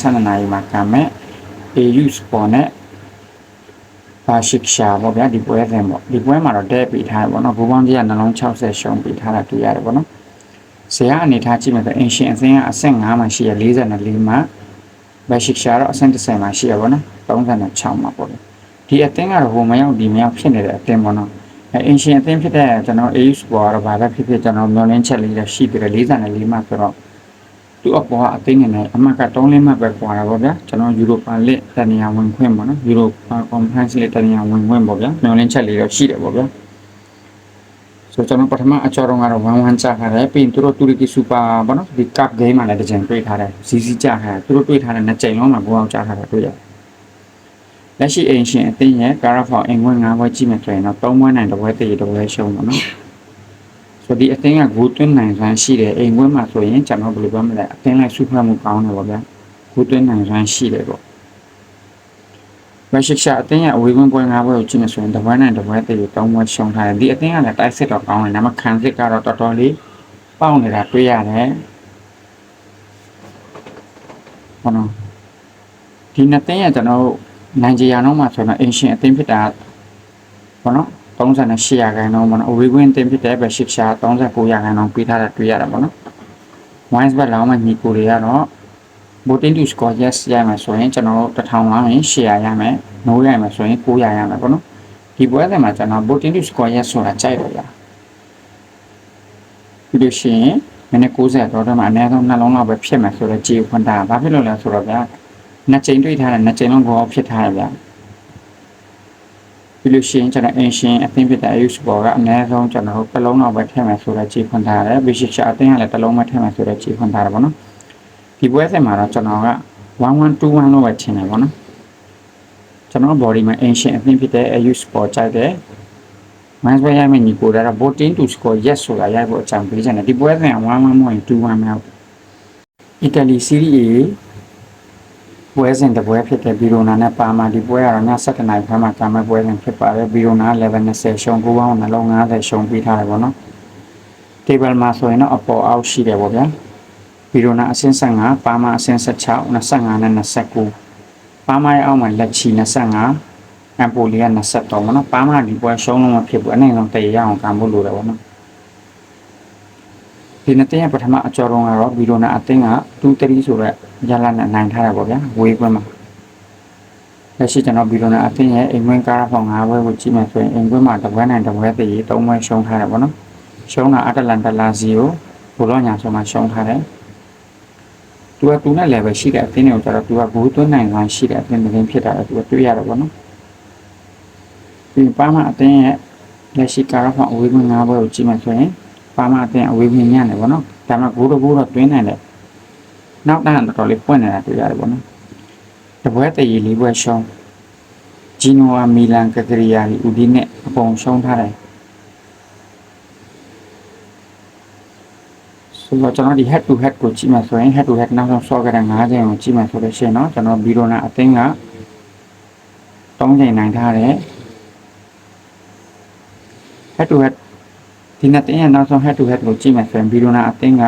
12နာရီမှာကံမဲ့ AU Sport နဲ့ဘာရှိကရှာပေါ့ဗျာဒီပွဲစဉ်ပေါ့ဒီပွဲမှာတော့တဲပေးထားတယ်ပေါ့နော်ဘူပေါင်းကြီးကနှလုံး60ရှုံးပေးထားတာတွေ့ရတယ်ပေါ့နော်ဇေယျအနေထားကြည့်မယ်ဆိုအင်ရှင်အသင်းကအဆင့်5မှာရှိရ44မှာဘာရှိကရှာတော့အဆင့်30မှာရှိရပေါ့နော်36မှာပေါ့ဗျဒီအသင်းကတော့ဟိုမရောက်ဒီမရောက်ဖြစ်နေတဲ့အသင်းပေါ့နော်အဲအင်ရှင်အသင်းဖြစ်တဲ့ကျွန်တော် AU Sport ကတော့ဘာပဲဖြစ်ဖြစ်ကျွန်တော်မျောလင်းချက်လေးလည်းရှိပြီးတယ်44မှာဆိုတော့ သူ့အပေါ်ကအသိနေနဲ့အမှတ်က3လင်းမှတ်ပဲကွာတာပေါ့ဗျာကျွန်တော်ယူရိုပါလစ်တနေရာဝင်ခွင့်ပေါ့နော်ယူရိုပါကွန်ဖရင့်စ်လစ်တနေရာဝင်ခွင့်ပေါ့ဗျာမျောလင်းချက်လေးတော့ရှိတယ်ပေါ့ဗျာဆိုကျွန်တော်ပထမအကြောတော့ကတော့1-1ကြာခါတယ်ပြီးရင်သူတို့တူရကီစူပါပေါ့နော်ဒီကပ်ဂိမ်းမှာလည်းတစ်ချိန်တွေ့ထားတယ်စီစီကြာခါတယ်သူတို့တွေ့ထားတဲ့နှစ်ချိန်လုံးမှာဘောအောင်ကြာခါတာတွေ့ရတယ်လက်ရှိအင်ရှင်အသင်းရဲ့ကာရာဖောင်အင်ဝင်၅ဘွဲကြည့်မယ်ဆိုရင်တော့၃ဘွဲနိုင်တစ်ဘွဲတည်တစ်ဘွဲရှုံးပေါ့နော် ဆိုဒီအသင်းကဂိုးသွင်းနိုင်စွမ်းရှိတယ်အိမ်ခွဲမှာဆိုရင်ကျွန်တော်ဘယ်လိုပြောမလဲအသင်းလိုက်စုဖက်မှုကောင်းတယ်ပေါ့ဗျာဂိုးသွင်းနိုင်စွမ်းရှိတယ်ပေါ့မရှိရှာအသင်းရဲ့အဝေးကွင်းပွဲ၅ပွဲကိုကြည့်နေဆိုရင်တစ်ပွဲနိုင်တစ်ပွဲတည်းသုံးပွဲရှုံးထားတယ်ဒီအသင်းကလည်းတိုက်စစ်တော့ကောင်းတယ်ဒါပေမဲ့ခံစစ်ကတော့တော်တော်လေးပေါက်နေတာတွေ့ရတယ်ဟုတ်နော်ဒီနှစ်သင်းရဲ့ကျွန်တော်တို့နိုင်ဂျီယာနောက်မှာဆိုတော့အင်ရှင်အသင်းဖြစ်တာဘောနော် 38ရာခိုင်နှုန်းပေါ့နော်အဝေးကွင်းတင်ဖြစ်တဲ့ဘက်ရှစ်ရှာ39ရာခိုင်နှုန်းပေးထားတာတွေ့ရတာပေါ့နော် wines ဘက်လောင်းမှညီကိုတွေကတော့ voting to score yes ရမယ်ဆိုရင်ကျွန်တော်တို့1000လောင်းရင်800ရမယ် no ရမယ်ဆိုရင်900ရမယ်ပေါ့နော်ဒီပွဲစဉ်မှာကျွန်တော် voting to score yes ဆိုတာကြိုက်တော့ရပြီးလို့ရှိရင်မိနစ်90တော့တော့မှအနည်းဆုံးနှလုံးလောက်ပဲဖြစ်မယ်ဆိုတော့ကြည်ခွန်တာဘာဖြစ်လို့လဲဆိုတော့ဗျာနှစ်ချိန်တွေ့ထားတယ်နှစ်ချိန်လုံးဘောဖြစ်ထားတယ်ဗျာ ပြီးလို့ရှိရင်ကျွန်တော်အင်ရှင်အသင်းဖြစ်တဲ့ use ဘောကအနည်းဆုံးကျွန်တော်တို့တစ်လုံးတော့ပဲထည့်မယ်ဆိုတော့ကြည်ခွန်ထားတယ် basic အသင်းကလည်းတစ်လုံးပဲထည့်မယ်ဆိုတော့ကြည်ခွန်ထားတယ်ပေါ့နော်ဒီပွဲစဉ်မှာတော့ကျွန်တော်က1121လို့ပဲထင်တယ်ပေါ့နော်ကျွန်တော် body မှာ ancient အသင်းဖြစ်တဲ့ use ဘောကြိုက်တယ် man's way ရမယ်ညီကိုဒါက voting to score yes ဆိုတာရိုက်ဖို့အကြံပေးချင်တယ်ဒီပွဲစဉ်က11မဟုတ်ရင်21မြောက် Italy Serie A ပွဲစဉ်တစ်ပွဲဖြစ်တဲ့ဘီရိုနာနဲ့ပါမာဒီပွဲကတော့ည7နိုင်ခွဲမှာကံမဲ့ပွဲစဉ်ဖြစ်ပါတယ်ဘီရိုနာ11-20ရှုံး9ပေါင်းနှလုံး90ရှုံးပြီးထားတယ်ပေါ့နော် table မှာဆိုရင်တော့အပေါ်အောက်ရှိတယ်ပေါ့ဗျာဘီရိုနာအဆင့်15ပါမာအဆင့်16 25နဲ့29ပါမာရဲ့အောက်မှာလက်ချီ25အမ်ပိုလီက23ပေါ့နော်ပါမာဒီပွဲရှုံးလုံးမဖြစ်ဘူးအနည်းဆုံးတရရအောင်ကံဖို့လိုတယ်ပေါ့နော် ဒီနှစ်တင်းရဲ့ပထမအကျော်တော့ကတော့ဘီရိုနာအသင်းက2-3ဆိုတော့ရလာနဲ့နိုင်ထားတယ်ပေါ့ဗျာဝေးပွဲမှာလက်ရှိကျွန်တော်ဘီရိုနာအသင်းရဲ့အိမ်ဝင်ကားဖောင်၅ဘွဲကိုကြည့်မှဆိုရင်အိမ်ပွဲမှာတစ်ပွဲနိုင်တစ်ပွဲတည်၃ဘွဲရှုံးထားတယ်ပေါ့နော်ရှုံးတာအတလန်တလာစီကိုဘိုလောညာဆိုမှရှုံးထားတယ်သူကသူနဲ့ level ရှိတဲ့အသင်းတွေကိုကျတော့သူကဘိုးသွင်းနိုင်စွမ်းရှိတဲ့အသင်းတစ်ဖြစ်တာတော့သူကတွေ့ရတယ်ပေါ့နော်ဒီပါမအသင်းရဲ့လက်ရှိကားဖောင်အဝေးပွဲ၅ဘွဲကိုကြည့်မှဆိုရင် ပါမအသင်းအဝေးပွဲညံ့တယ်ပေါ့နော်ဒါမှဂိုးတကူတော့တွင်းနိုင်တယ်နောက်တန်းတော်တော်လေးပွင့်နေတာတွေ့ရတယ်ပေါ့နော်တပွဲတည်လေးပွဲရှုံးဂျီနိုဝါမီလန်ကကရီယာဒီဦးဒီနဲ့အပုံရှုံးထားတယ်ဆိုတော့ကျွန်တော်ဒီ head to head ကိုကြည့်မှဆိုရင် head to head နောက်ဆုံးဆော့ခဲ့တဲ့9ချိန်ကိုကြည့်မှဆိုလို့ရှိရင်เนาะကျွန်တော်ဘီရိုနာအသင်းက3ချိန်နိုင်ထားတယ် head to head ဒီနှစ်တင်းရဲ့နောက်ဆုံး head to head ကိုကြည့်မှဆိုရင်ဘီရိုနာအသင်းက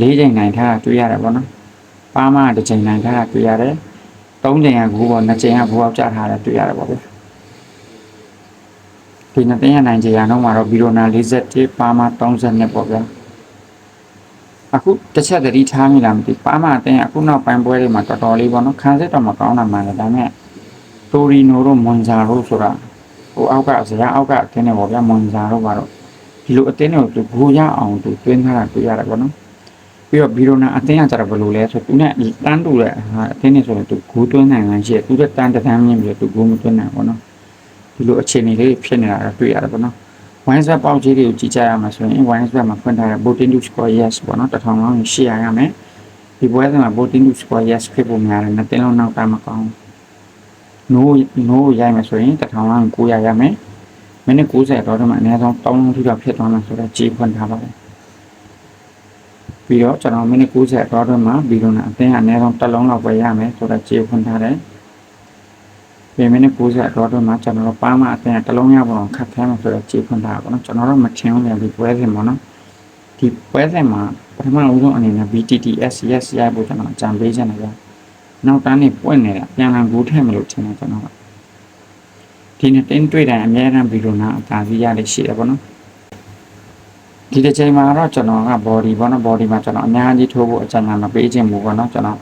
၄ချိန်နိုင်ထားတာတွေ့ရတယ်ပေါ့နော်။ပါမတစ်ချိန်နိုင်ထားတာတွေ့ရတယ်။၃ချိန်ကဂိုးပေါ်၂ချိန်ကဂိုးအောက်ကျထားတာတွေ့ရတယ်ပေါ့ဗျာ။ဒီနှစ်တင်းရဲ့နိုင်ချိန်ကတော့မှာတော့ဘီရိုနာ41ပါမ32ပေါ့ဗျာ။အခုတစ်ချက်သတိထားမိလားမသိပါမအတင်းအခုနောက်ပိုင်းပွဲတွေမှာတော်တော်လေးပေါ့နော်ခံစစ်တော့မကောင်းတာမှန်တယ်ဒါပေမဲ့တိုရီနိုတို့မွန်ဇာတို့ဆိုတာဟိုအောက်ကဇရာအောက်ကအတင်းတွေပေါ့ဗျာမွန်ဇာတို့ကတော့ ဒီလိုအတင်းတွေကိုသူဂိုးရအောင်သူတွင်းထားတာတွေ့ရတယ်ပေါ့နော်ပြီးတော့ဘီရိုနာအတင်းကကြတော့ဘယ်လိုလဲဆိုသူနဲ့တန်းတူတဲ့ဟာအတင်းနေဆိုရင်သူဂိုးတွင်းနိုင်မှရှိတယ်သူတဲ့တန်းတန်းမြင့်ပြီးတော့သူဂိုးမတွင်းနိုင်ဘူးပေါ့နော်ဒီလိုအခြေအနေလေးဖြစ်နေတာတော့တွေ့ရတယ်ပေါ့နော် wine swap ပေါက်ကြီးတွေကိုကြည့်ကြရမှာဆိုရင် wine swap မှာဖွင့်ထားတဲ့ voting to score yes ပေါ့နော်တစ်ထောင်လောက်ရှေ့ရရမယ်ဒီပွဲစဉ်မှာ voting to score yes ဖြစ်ဖို့များတယ်နှစ်တင်းလုံးနောက်ကမကောင်း no no ရိုက်မယ်ဆိုရင်တစ်ထောင်လောက်900ရမယ် မိနစ်90တော့ဒီမှာအနည်းဆုံး3လုံးထိတော့ဖြစ်သွားမှာဆိုတော့ကြီးဖွင့်ထားပါတယ်ပြီးတော့ကျွန်တော်မိနစ်90တော့ဒီမှာဘီလိုနာအသင်းအနည်းဆုံးတစ်လုံးလောက်ပဲရမယ်ဆိုတော့ကြီးဖွင့်ထားတယ်ပြင်မိနစ်90တော့တော့မှကျွန်တော်ပါမအသင်းတစ်လုံးရဖို့ခက်ခဲမှာဆိုတော့ကြီးဖွင့်ထားပါတော့ကျွန်တော်တို့မထင်ဘူးလေဒီပွဲစဉ်ပေါ့နော်ဒီပွဲစဉ်မှာပထမဦးဆုံးအနေနဲ့ BTTS yes ရဖို့ကျွန်တော်အကြံပေးချင်တယ်ဗျာနောက်တန်းနေပွင့်နေတာပြန်လာကူးထည့်မလို့ထင်တယ်ကျွန်တော်က ဒီနေ့တင်းတွေ့တိုင်းအများအားဗီဒီယိုနာအသာစီးရလေးရှိတယ်ပေါ့နော်ဒီတစ်ချိန်မှာတော့ကျွန်တော်က body ပေါ့နော် body မှာကျွန်တော်အများကြီးထိုးဖို့အကြံဉာဏ်မပေးခြင်းဘူးပေါ့နော်ကျွန်တော်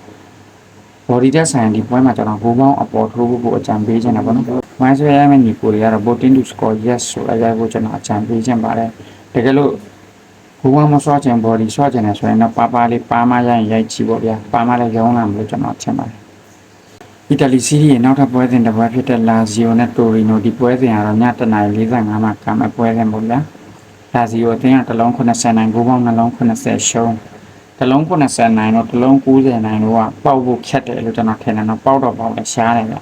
body တက်ဆိုင်ဒီပွဲမှာကျွန်တော်ဘူပေါင်းအပေါ်ထိုးဖို့အကြံပေးခြင်းတယ်ပေါ့နော်။ wine ဆွဲရမယ့်ညီကိုတွေကတော့ voting to score yes ဆိုလိုက်ရဖို့ကျွန်တော်အကြံပေးခြင်းပါတယ်။တကယ်လို့ဘူပေါင်းမဆွဲခြင်း body ဆွဲခြင်းနဲ့ဆိုရင်တော့ပါပါလေးပါမရရင်ရိုက်ကြည့်ပေါ့ဗျာ။ပါမလည်းရောင်းလာမလို့ကျွန်တော်ထင်ပါတယ်။ အီတလီစီးရီးရဲ့နောက်ထပ်ပွဲစဉ်တစ်ပွဲဖြစ်တဲ့လာဇီယိုနဲ့တိုရီနိုဒီပွဲစဉ်ကတော့ည7:45မှာကမ်းမဲ့ပွဲစဉ်ပေါ့ဗျာ။လာဇီယိုအသင်းကတလုံး80နိုင်ဘူပေါင်းနှလုံး80ရှုံးတလုံး80နိုင်တော့တလုံး90နိုင်တော့ပေါက်ဖို့ခက်တယ်လို့ကျွန်တော်ထင်တယ်နော်ပေါက်တော့ပေါက်တယ်ရှားတယ်ဗျ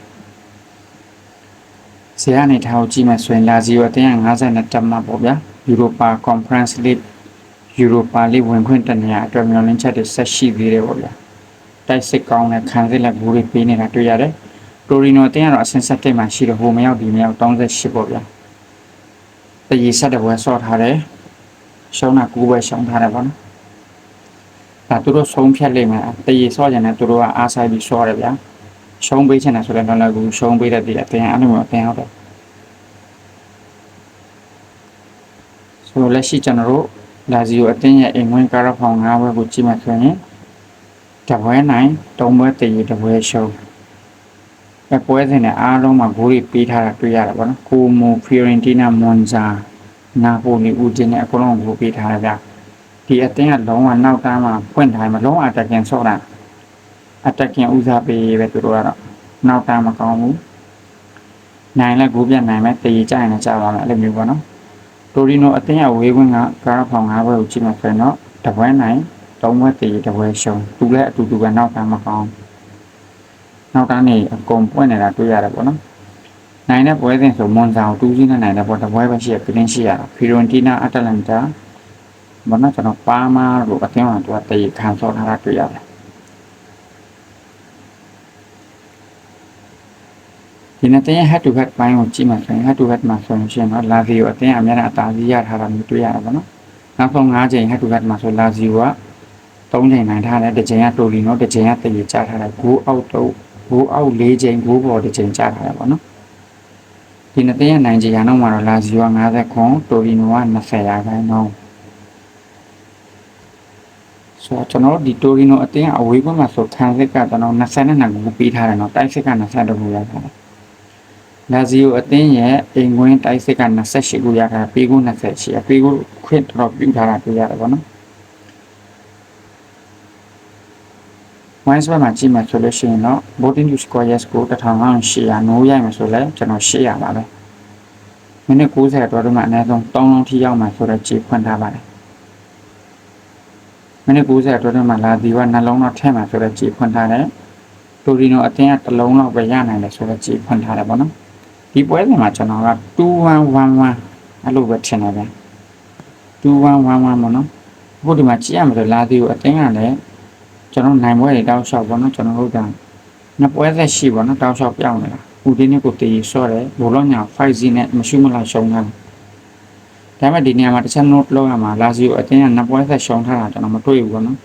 ဇေယနေထားကိုကြည့်မယ်ဆိုရင်လာဇီယိုအတင်းက52တက်မှပေါ့ဗျာယူရိုပါကွန်ဖရင့်စ်လိယူရိုပါလိဝင်ခွင့်တနေရာအတွက်မျှော်လင့်ချက်တွေဆက်ရှိသေးတယ်ပေါ့ဗျာ တိုက်စစ်ကောင်းတဲ့ခံစစ်လက်ဘူးတွေပေးနေတာတွေ့ရတယ်တိုရီနိုအတင်းကတော့အစင်ဆက်တိတ်မှာရှိတယ်ဟိုမရောက်ဒီမရောက်38ပေါ့ဗျာတည်ရဆက်တဲ့ဘွဲဆော့ထားတယ်ရှုံးတာ9ဘွဲရှုံးထားတယ်ပေါ့နော်ဒါသူတို့ဆုံးဖြတ်လိမ့်မယ်တရေဆော့ကြတယ်သူတို့ကအားဆိုင်ပြီးဆော့တယ်ဗျာရှုံးပေးချင်တယ်ဆိုတော့လည်းကူရှုံးပေးတဲ့တည်းအတင်းအဲ့လိုမျိုးအတင်းဟုတ်တယ်ဆိုတော့လက်ရှိကျွန်တော်တို့လာဇီယိုအတင်းရဲ့အိမ်ဝင်ကာရဖောင်၅ဘွဲကိုကြည့်မှဆိုရင် တပွဲနိုင်၃ဘွဲတရေတပွဲရှုံးအပွဲစဉ်နဲ့အားလုံးမှာဂိုးတွေပေးထားတာတွေ့ရတာပေါ့နော်ကိုမိုဖီယရင်တီနာမွန်ဇာနာပိုလီဦးတင်နဲ့အကုန်လုံးဂိုးပေးထားတယ်ဗျာဒီအတင်းကလုံးဝနောက်တန်းမှာဖွင့်ထားမှာလုံးဝအတက်ကင်ဆော့တာအတက်ကင်ဦးစားပေးပဲသူတို့ကတော့နောက်တန်းမကောင်းဘူးနိုင်လဲဂိုးပြတ်နိုင်မဲ့တည်ကြရင်လည်းကြာပါမယ်အဲ့လိုမျိုးပေါ့နော်တိုရီနိုအတင်းကဝေးခွင်းကကားဖောင်၅ဘွဲကိုကြည့်မှဆိုရင်တော့တပွဲနိုင် သုံးဘွဲတည်တပွဲရှုံးသူလည်းအတူတူပဲနောက်တန်းမကောင်းနောက်တန်းနေအကုန်ပွင့်နေတာတွေ့ရတယ်ပေါ့နော်နိုင်တဲ့ပွဲစဉ်ဆိုမွန်ဆောင်တူးစင်းနဲ့နိုင်တဲ့ပွဲတပွဲပဲရှိရပြင်းရှိရတာဖီရွန်တီနာအတလန်တာဘာမှကျွန်တော်ပါမလို့အတင်းမှာသူကတည်ခံစောထားတာတွေ့ရတယ်ဒီနေ့တင်း head to head ဘိုင်းကိုကြည့်မှဆိုရင် head to head မှာဆိုရင်တော့လာဇီယိုအတင်းအများနဲ့အသာစီးရထားတာမျိုးတွေ့ရတယ်ပေါ့နော်နောက်ဆုံး၅ချိန် head to head မှာဆိုလာဇီယိုက ၃ချိန်နိုင်ထားတယ်တစ်ချိန်ကတိုလီနိုတစ်ချိန်ကတည်ကြထားတယ်ဂိုးအောက်တော့ဂိုးအောက်၄ချိန်ဂိုးပေါ်တစ်ချိန်ကြထားတယ်ပေါ့နော်ဒီနေ့တင်းရဲ့နိုင်ချိန်ရအောင်မှာတော့လာဇီယိုက50ခွန်တိုလီနိုက20ရာခိုင်နှုန်းဆိုတော့ကျွန်တော်ဒီတိုရီနိုအတင်းအဝေးကွင်းမှာဆိုခံစစ်ကကျွန်တော်22ခုပေးထားတယ်နော်တိုက်စစ်က22ခုရထားတယ်လာဇီယိုအတင်းရဲ့အိမ်ကွင်းတိုက်စစ်က28ခုရထားတာပေးခု28အပေးခုခွင့်တော့ပြုထားတာတွေ့ရတယ်ပေါ့နော် ဝိုင်းစပတ်မှာကြည့်မှဆိုလို့ရှိရင်တော့ voting to score yes ကို1800နိုးရိုက်မှာဆိုလဲကျွန်တော်800ပါပဲမိနစ်90တော့ဒီမှာအနည်းဆုံး3လုံးထိရောက်မှာဆိုတော့ခြေဖွင့်ထားပါတယ်မိနစ်90အတွင်းမှာလာဒီကနှလုံးတော့ထဲမှာဆိုတော့ကြည်ဖွင့်ထားတယ်တိုရီနိုအတင်းကတစ်လုံးတော့ပဲရနိုင်တယ်ဆိုတော့ကြည်ဖွင့်ထားတယ်ပေါ့နော်ဒီပွဲစဉ်မှာကျွန်တော်က2111အဲ့လိုပဲထင်တယ်ဗျ2111ပေါ့နော်အခုဒီမှာကြည့်ရမယ်ဆိုလာဒီကိုအတင်းကလည်း ကျွန်တော်နိုင်ပွဲတွေတောက်လျှောက်ပေါ့နော်ကျွန်တော်တို့ကနှစ်ပွဲသက်ရှိပေါ့နော်တောက်လျှောက်ပြောင်းနေတာဦးတင်းကိုတေးဆော့တယ်ဘောလုံးညာ 5Z နဲ့မရှိမလားရှုံးထားတယ်ဒါပေမဲ့ဒီနေရာမှာတစ်ချက် note လုပ်ရမှာလာစီကိုအတင်းကနှစ်ပွဲဆက်ရှုံးထားတာကျွန်တော်မတွေ့ဘူးပေါ့နော်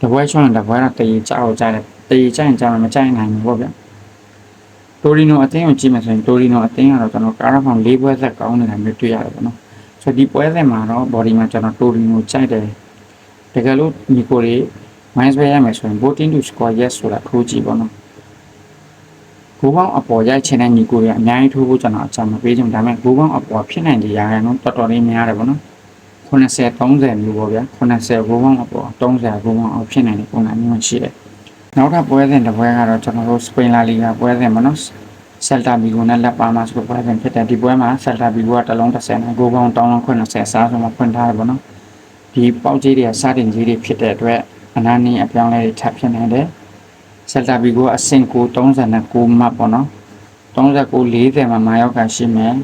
တပွဲရှုံးရင်တပွဲတော့တည်ကြောက်ကြတယ်တည်ကြရင်ကြောက်မကြိုက်နိုင်ဘူးပေါ့ဗျတိုရီနိုအတင်းကိုကြည့်မယ်ဆိုရင်တိုရီနိုအတင်းကတော့ကျွန်တော်ကာရာဖောင်၄ပွဲဆက်ကောင်းနေတာမျိုးတွေ့ရတယ်ပေါ့နော်ဆိုတော့ဒီပွဲဆက်မှာတော့ body မှာကျွန်တော်တိုရီနိုကြိုက်တယ်တကယ်လို့ညီကိုတွေ minus ပဲရမယ်ဆိုရင် voting to score yes ဆိုတာထိုးကြည့်ပေါ့နော်ဂိုးပေါင်းအပေါ်ရိုက်ချင်တဲ့ညီကိုတွေအများကြီးထိုးဖို့ကျွန်တော်အကြံမပေးချင်ဘူးဒါပေမဲ့ဂိုးပေါင်းအပေါ်ဖြစ်နိုင်တဲ့ရာခိုင်နှုန်းတော်တော်လေးများတယ်ပေါ့နော်80 30မျိုးပေါ့ဗျာ80ဂိုးပေါင်းအပေါ်30ဂိုးပေါင်းအောက်ဖြစ်နိုင်တဲ့ပုံစံမျိုးရှိတယ်နောက်ထပ်ပွဲစဉ်တစ်ပွဲကတော့ကျွန်တော်တို့စပိန်လာလီဂါပွဲစဉ်ပေါ့နော်ဆယ်တာဘီဂိုနဲ့လက်ပါမာဆိုပွဲစဉ်ဖြစ်တယ်ဒီပွဲမှာဆယ်တာဘီဂိုကတစ်လုံး30နဲ့ဂိုးပေါင်း1080စားဆိုမှဖွင့်ထားတယ်ပေါ့နော်ဒီပေါက်ကြီးတွေကစတင်ကြီးတွေဖြစ်တဲ့အတွက် အနာနီအပြောင်းလဲတွေထပ်ဖြစ်နေတယ်ဆယ်တာဘီကိုအဆင့်ကို39မှတ်ပေါ့နော်39 40မှာမာယောက်ကရှိမယ်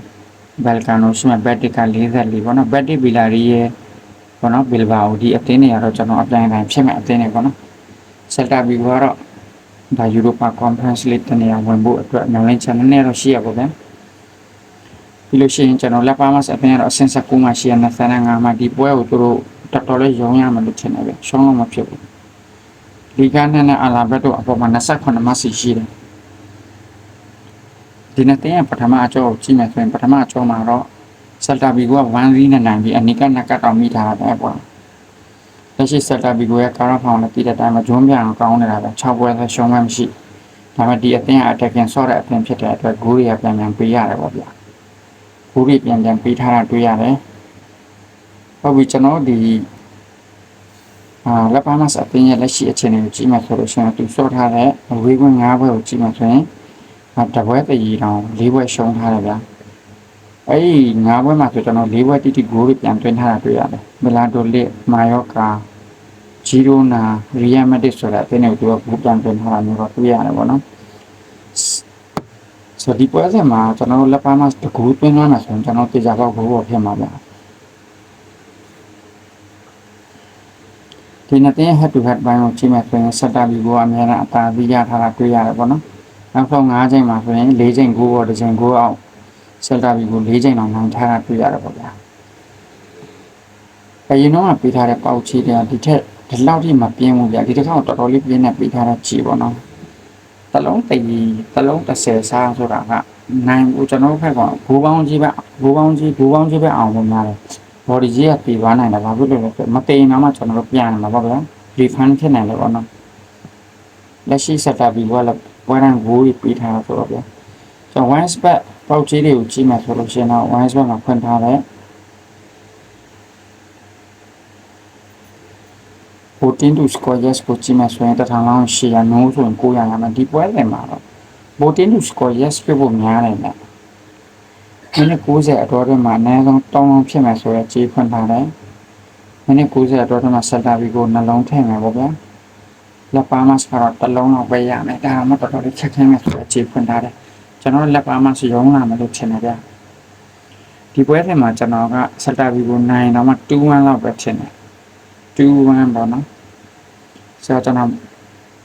ဘယ်ကာနိုရှိမယ်ဘက်တစ်က44ပေါ့နော်ဘက်တစ်ဘီလာရီရဲ့ပေါ့နော်ဘီလဘာအိုဒီအသင်းတွေကတော့ကျွန်တော်အပြိုင်တိုင်းဖြစ်မဲ့အသင်းတွေပေါ့နော်ဆယ်တာဘီကိုကတော့ဒါယူရိုပါကွန်ဖရင့်စ်လိတနေရာဝင်ဖို့အတွက်ညောင်းလင်းချန်နဲ့တော့ရှိရပါဗျာပြီးလို့ရှိရင်ကျွန်တော်လက်ပါမတ်အပင်ကတော့အဆင့်19မှာရှိရ25မှာဒီပွဲကိုသူတို့ တော်တော်လေးရောင်းရမှလို့ထင်တယ်ဗျရှောင်းလို့မဖြစ်ဘူးဒီကနေ့နဲ့အလာဘက်တို့အပေါ်မှာ28မစီရှိတယ်ဒီနေ့တင်ပထမအကျော်ကိုကြည့်မယ်ဆိုရင်ပထမအကျော်မှာတော့စက်တာဘီကိုက1ရီနဲ့နိုင်ပြီးအနိကနကတောင်မိထားတာပဲပေါ့လက်ရှိစက်တာဘီကိုရဲ့ကာရဖောင်နဲ့တည်တဲ့အတိုင်းမှာဂျွန်းပြန်အောင်ကောင်းနေတာပဲ6ပွဲသက်ရှုံးမှမရှိဒါပေမဲ့ဒီအသင်းကအတက်ကန်ဆော့တဲ့အသင်းဖြစ်တဲ့အတွက်ဂိုးတွေကပြန်ပြန်ပေးရတယ်ပေါ့ဗျာဂိုးတွေပြန်ပြန်ပေးထားတာတွေ့ရတယ် ဟုတ်ပြီကျွန်တော်ဒီအာလက်ပါမတ်အသင်းရဲ့လက်ရှိအခြေအနေကိုကြည့်မှဆိုလို့ရှိရင်သူဆော့ထားတဲ့ဝေးခွင့်၅ဘွဲကိုကြည့်မှဆိုရင်တပွဲတရီတောင်၄ဘွဲရှုံးထားတယ်ဗျာအဲ့ဒီ၅ဘွဲမှာဆိုကျွန်တော်၄ဘွဲတိတိဂိုးတွေပြန်သွင်းထားတာတွေ့ရတယ်မီလာဒိုလစ်မာယောကာဂျီရိုနာရီယယ်မက်ဒစ်ဆိုတဲ့အသင်းတွေကိုသူကဘူပြန်သွင်းထားတာမျိုးတော့တွေ့ရတယ်ပေါ့နော်ဆိုဒီပွဲစဉ်မှာကျွန်တော်တို့လက်ပါမတ်တကူသွင်းသွားမှာဆိုရင်ကျွန်တော်တေချာပေါက်ဘိုးပေါ်ဖြစ်မှာဗျာ ဒီနှစ်တင်း head to head ဘိုင်းကိုကြည့်မယ်ဆိုရင်စက်တာဘီကိုအများနဲ့အသာသီးရထားတာတွေ့ရတယ်ပေါ့နော်နောက်ဆုံး၅ချိန်မှာဆိုရင်၄ချိန်ကိုပေါ်တစ်ချိန်ကိုအောင်စက်တာဘီကို၄ချိန်အောင်နိုင်ထားတာတွေ့ရတယ်ပေါ့ဗျာအရင်တော့ပေးထားတဲ့ပေါက်ချီတွေကဒီထက်ဒီလောက်ထိမပြင်းဘူးဗျာဒီတစ်ခါတော့တော်တော်လေးပြင်းနေပေးထားတဲ့ချီပေါ့နော်တလုံးတရီတလုံး30စားဆိုတာကနိုင်ဘူးကျွန်တော်တို့ဖက်ကဘူပေါင်းကြီးပဲဘူပေါင်းကြီးဘူပေါင်းကြီးပဲအောင်လို့များတယ် body ကြီးကပြေးသွားနိုင်တယ်ဘာဖြစ်လို့လဲဆိုတော့မတိန်တော့မှကျွန်တော်တို့ပြန်နေမှာပေါ့ဗျာ refund ဖြစ်နိုင်တယ်ပေါ့နော်လက်ရှိ setup ပြီးတော့လည်းပွဲတန်းကိုပြီးထားတာဆိုတော့ဗျာကျွန်တော် one spot ပေါက်ကြီးတွေကိုကြည့်မှဆိုလို့ရှိရင်တော့ one spot မှာဖွင့်ထားတဲ့14 to score yes ကိုကြည့်မှဆိုရင်တစ်ထောင်လောက်ရှိရနိုးဆိုရင်900ရမယ်ဒီပွဲတွေမှာတော့14 to score yes ပြဖို့များတယ်ဗျာ မိနစ်90အတော်ထဲမှာအနည်းဆုံးတောင်းလုံးဖြစ်မယ်ဆိုတော့ကြေးဖွင့်ထားတယ်မိနစ်90အတော်ထဲမှာဆက်တာဘီကိုနှလုံးထည့်မယ်ပေါ့ဗျာလက်ပါမတ်ကတော့တစ်လုံးတော့ပဲရမယ်ဒါမှတော်တော်လေးချက်ချင်းမယ်ဆိုတော့ကြေးဖွင့်ထားတယ်ကျွန်တော်လက်ပါမတ်ရုံးလာမယ်လို့ထင်တယ်ဗျာဒီပွဲထဲမှာကျွန်တော်ကဆက်တာဘီကို9တော့မှ2-1လောက်ပဲထင်တယ်2-1ပေါ့နော်ဆိုတော့ကျွန်တော်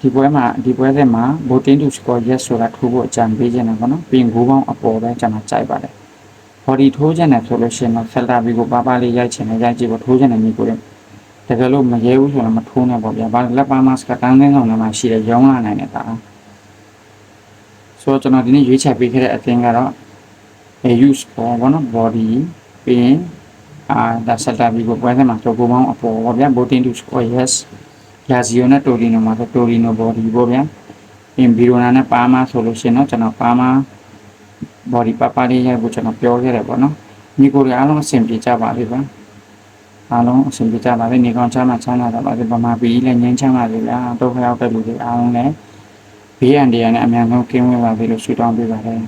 ဒီပွဲမှာဒီပွဲထဲမှာ voting to score yes ဆိုတာထိုးဖို့အကြံပေးခြင်းတယ်ပေါ့နော်ပြီးရင်ဂိုးပေါင်းအပေါ်ပဲကျွန်တော်ကြိုက်ပါတယ် body ထိုးခြင်းနဲ့ဆိုလို့ရှိရင်တော့ filter ဘီကိုပါပါလေးရိုက်ချင်တယ်ရိုက်ကြည့်ဖို့ထိုးခြင်းနဲ့မျိုးကိုတကယ်လို့မရဲဘူးဆိုတော့မထိုးနဲ့ပေါ့ဗျာဘာလက်ပါမတ်ကတန်းသင်းဆောင်ထဲမှာရှိတယ်ရောင်းလာနိုင်တယ်ဒါဆိုတော့ကျွန်တော်ဒီနေ့ရွေးချယ်ပေးခဲ့တဲ့အသင်းကတော့ use for ဘောနော် body ပြီးရင်အာဒါ filter ဘီကိုပွဲထဲမှာဆိုကိုပေါင်းအပေါ်ပေါ့ဗျာ voting to score yes လာဇီယိုနဲ့တိုရီနိုမှာဆိုတိုရီနို body ပေါ့ဗျာပြီးဘီရိုနာနဲ့ပါမာဆိုလို့ရှိရင်တော့ကျွန်တော်ပါမာ body ပပလေးရိုက်ဖို့ကျွန်တော်ပြောခဲ့တယ်ပေါ့နော်ညီကိုတွေအားလုံးအဆင်ပြေကြပါလိမ့်ပါအားလုံးအဆင်ပြေကြပါလိမ့်နေကောင်းချမ်းသာချမ်းသာကြပါစေဗမာပြည်လည်းငြိမ်းချမ်းပါစေဗျာဒုက္ခရောက်တဲ့လူတွေအားလုံးလည်းဘေးအန္တရာယ်နဲ့အများဆုံးကင်းဝေးပါစေလို့ဆုတောင်းပေးပါတယ်